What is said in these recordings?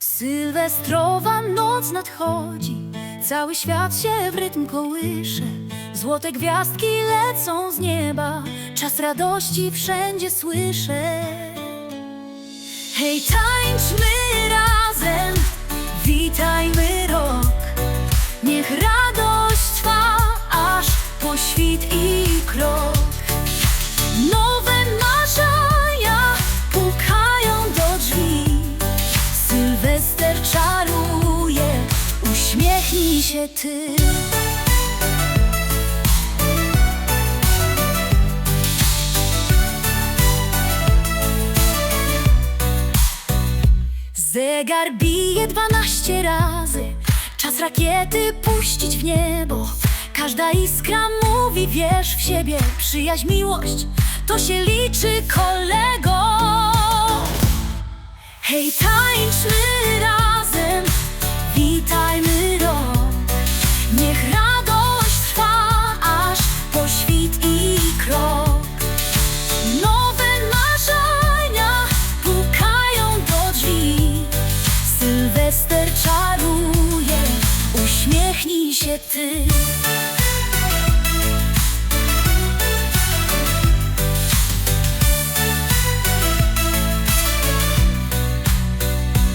Sylwestrowa noc nadchodzi, cały świat się w rytm kołysze. Złote gwiazdki lecą z nieba, czas radości wszędzie słyszę. Hej, tańczmy uśmiechnij się ty. Zegar bije dwanaście razy. Czas rakiety puścić w niebo. Każda iskra mówi wierz w siebie. Przyjaźń, miłość, to się liczy kolego. Hej, tańczmy razem się ty.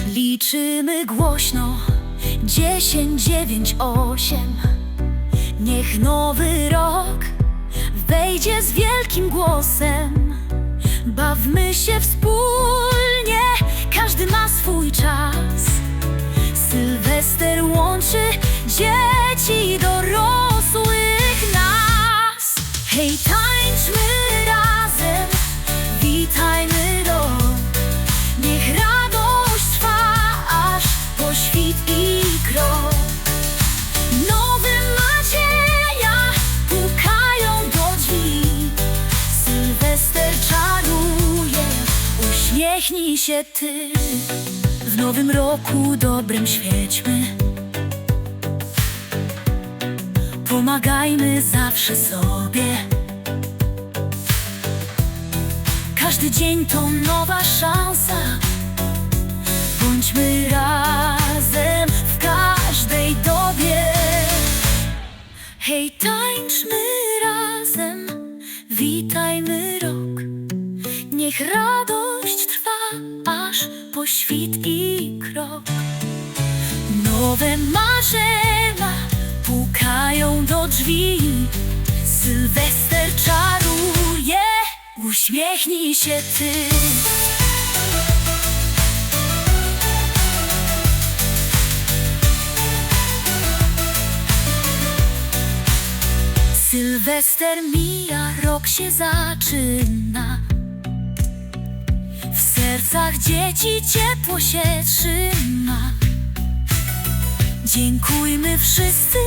Liczymy głośno. Dziesięć, dziewięć, osiem. Niech nowy rok wejdzie z wielkim głosem. Bawmy się Hej, tańczmy razem, witajmy rok. Niech radość trwa aż po świt i krok. Nowe nadzieja pukają do drzwi. Sylwester czaruje, uśmiechnij się ty. W nowym roku dobrym świećmy. Pomagajmy zawsze sobie Każdy dzień to nowa szansa Bądźmy razem w każdej dobie. Hej, tańczmy razem, witajmy rok. Niech radość trwa aż po świt i krok. Nowe marzenia pukają do drzwi. Sylwester czaruje, uśmiechnij się ty. Sylwester mija, rok się zaczyna. W sercach dzieci ciepło się trzyma. Dziękujmy wszyscy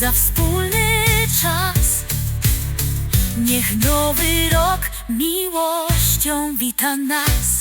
za wspólny czas. Niech nowy rok miłością wita nas.